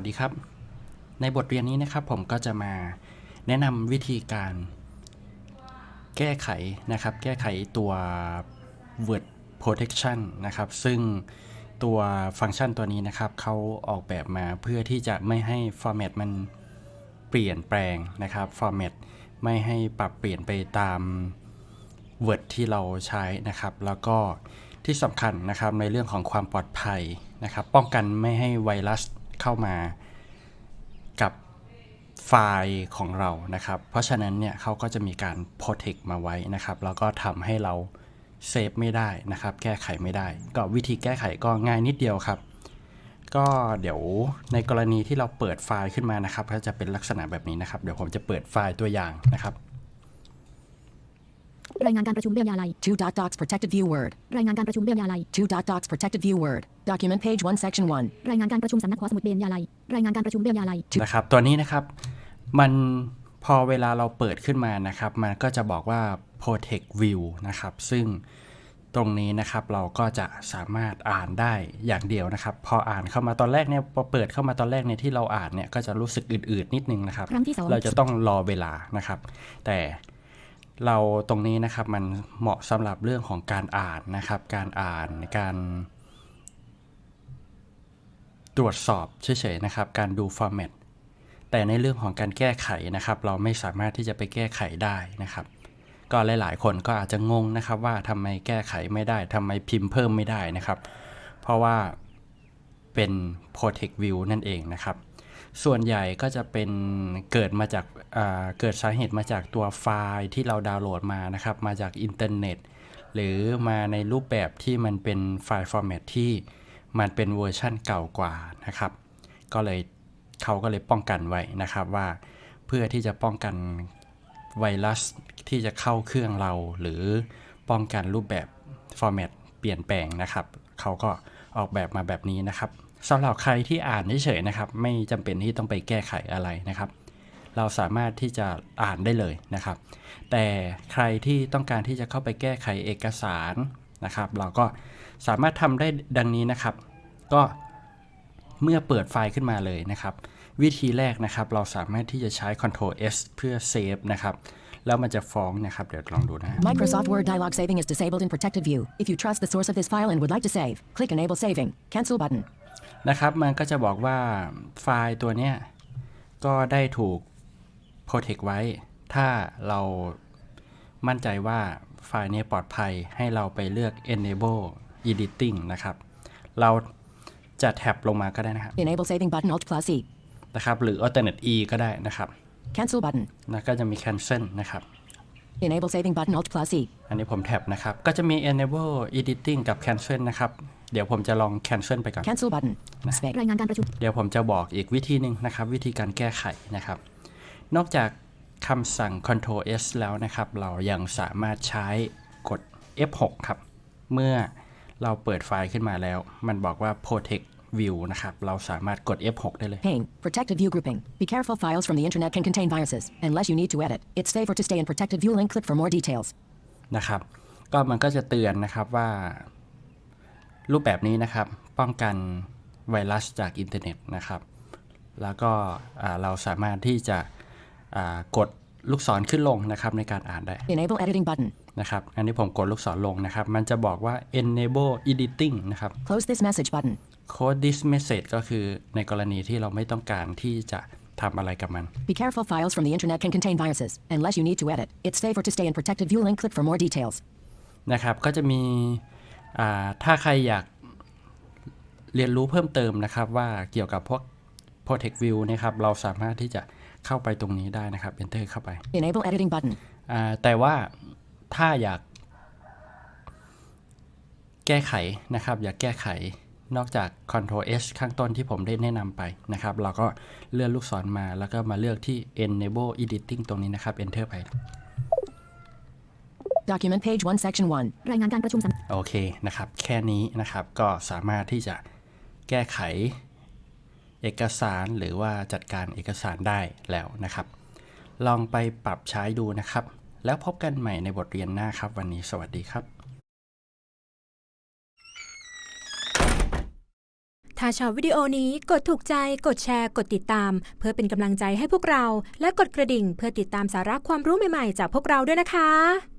สดีครับ ในบทเรียนนี้นะครับผมก็จะมาแนะนำวิธีการแก้ไขนะครับ แก้ไขตัว word protection นะครับ ซึ่งตัวฟังก์ชันตัวนี้นะครับเขาออกแบบมาเพื่อที่จะไม่ให้ format มันเปลี่ยนแปลงนะครับ format ไม่ให้ปรับเปลี่ยนไปตาม Word ที่เราใช้นะครับ แล้วก็ที่สำคัญนะครับในเรื่องของความปลอดภัยนะครับ ป้องกันไม่ให้ไวรัส เข้ามากับไฟล์ของเรานะครับ เพราะฉะนั้นเนี่ยเขาก็จะมีการ protect มาไว้นะครับ แล้วก็ทำให้เราเซฟไม่ได้นะครับ แก้ไขไม่ได้ ก็วิธีแก้ไขก็ง่ายนิดเดียวครับ ก็เดี๋ยวในกรณีที่เราเปิดไฟล์ขึ้นมานะครับ ก็จะเป็นลักษณะแบบนี้นะครับ เดี๋ยวผมจะเปิดไฟล์ตัวอย่างนะครับ รายงานการประชุมเบียยาลัย2 dot docs protected view word รายงานการประชุมเบียยาลัย2 dot docs protected view word document page 1 section 1รายงานการประชุมสำนักขอสมุดเบียยาลัย รายงานการประชุมเบียยาลัย นะครับตัวนี้นะครับ มันพอเวลาเราเปิดขึ้นมานะครับ มันก็จะบอกว่า protect view นะครับ ซึ่งตรงนี้นะครับเราก็จะสามารถอ่านได้อย่างเดียวนะครับ พออ่านเข้ามาตอนแรกเนี่ยพอเปิดเข้ามาตอนแรกเนี่ยที่เราอ่านเนี่ยก็จะรู้สึกอืดๆนิดนึงนะครับ ครั้งที่สอง เราจะต้องรอเวลานะครับ แต่ เราตรงนี้นะครับมันเหมาะสำหรับเรื่องของการอ่านนะครับ การอ่านการตรวจสอบเฉยๆนะครับ การดูฟอร์แมตแต่ในเรื่องของการแก้ไขนะครับ เราไม่สามารถที่จะไปแก้ไขได้นะครับ ก็หลายๆ คนก็อาจจะงงนะครับ ว่าทำไมแก้ไขไม่ได้ทำไมพิมพ์เพิ่มไม่ได้นะครับ เพราะว่าเป็น Protect View นั่นเองนะครับ ส่วนใหญ่ก็จะเป็นเกิดมาจาก เกิดสาเหตุมาจากตัวไฟล์ที่เราดาวน์โหลดมานะครับ มาจากอินเทอร์เน็ต หรือมาในรูปแบบที่มันเป็นไฟล์ฟอร์แมตที่มันเป็นเวอร์ชั่นเก่ากว่านะครับ ก็เลยเขาก็เลยป้องกันไว้นะครับว่า เพื่อที่จะป้องกันไวรัสที่จะเข้าเครื่องเรา หรือป้องกันรูปแบบฟอร์แมตเปลี่ยนแปลงนะครับ เขาก็ออกแบบมาแบบนี้นะครับสำหรับใครที่อ่านเฉยๆนะครับ ไม่จำเป็นที่ต้องไปแก้ไขอะไรนะครับ เราสามารถที่จะอ่านได้เลยนะครับ แต่ใครที่ต้องการที่จะเข้าไปแก้ไขเอกสารนะครับ เราก็สามารถทำได้ดังนี้นะครับ ก็เมื่อเปิดไฟล์ขึ้นมาเลยนะครับ วิธีแรกนะครับ เราสามารถที่จะใช้ Ctrl S เพื่อเซฟนะครับแล้วมันจะฟ้องนะครับ เดี๋ยวลองดูนะฮะ Microsoft Word dialog saving is disabled in protected view if you trust the source of this file and would like to save click enable saving cancel button นะครับ มันก็จะบอกว่าไฟล์ตัวเนี้ยก็ได้ถูก protect ไว้ ถ้าเรามั่นใจว่าไฟล์เนี้ยปลอดภัยให้เราไปเลือก enable editing นะครับ เราจะแท็บลงมาก็ได้นะครับ enable saving button alt plus e นะครับ หรือ alternate e ก็ได้นะครับ cancel button แล้วก็จะมี cancel นะครับ enable saving button alt plus e อันนี้ผมแท็บนะครับ ก็จะมี enable editing กับ cancel นะครับ เดี๋ยวผมจะลอง cancel ไปก่อน cancel button space รายงานการประชุม เดี๋ยวผมจะบอกอีกวิธีหนึ่งนะครับ วิธีการแก้ไขนะครับ นอกจากคำสั่ง Ctrl S แล้วนะครับ เรายังสามารถใช้กด F6 ครับ เมื่อเราเปิดไฟล์ขึ้นมาแล้ว มันบอกว่า protect view นะครับ เราสามารถกด F6 ได้เลย pane protected view grouping be careful files from the internet can contain viruses unless you need to edit it's safer to stay in protected view link click for more details นะครับ ก็มันก็จะเตือนนะครับว่า รูปแบบนี้นะครับ ป้องกันไวรัสจากอินเทอร์เน็ตนะครับ แล้วก็อ่าเราสามารถที่จะอ่า กดลูกศรขึ้นลงนะครับในการอ่านได้ enable editing button นะครับ อันนี้ผมกดลูกศรลงนะครับ มันจะบอกว่า enable editing นะครับ close this message button code this message ก็คือในกรณีที่เราไม่ต้องการที่จะทำอะไรกับมัน Be careful files from the internet can contain viruses unless you need to edit. It's safer to stay in protected view link click for more details. นะครับ ก็จะมีอ่าถ้าใครอยากเรียนรู้เพิ่มเติมนะครับว่าเกี่ยวกับพวก protect view นะครับ เราสามารถที่จะ เข้าไปตรงนี้ได้นะครับ enter เข้าไป Enable editing button. อ่าแต่ว่าถ้าอยาก แก้ไขนะครับ อยากแก้ไขนอกจาก Ctrl S ข้างต้นที่ผมได้แนะนำไปนะครับ เราก็เลื่อนลูกศรมาแล้วก็มาเลือกที่ enable editing ตรงนี้นะครับ enter ไป Document page 1 section 1. รายงานการประชุมสำโอเคนะครับ แค่นี้นะครับก็สามารถที่จะแก้ไข เอกสารหรือว่าจัดการเอกสารได้แล้วนะครับ ลองไปปรับใช้ดูนะครับ แล้วพบกันใหม่ในบทเรียนหน้าครับ วันนี้สวัสดีครับ ถ้าชอบวิดีโอนี้กดถูกใจ กดแชร์ กดติดตาม เพื่อเป็นกำลังใจให้พวกเรา และกดกระดิ่งเพื่อติดตามสาระความรู้ใหม่ๆ จากพวกเราด้วยนะคะ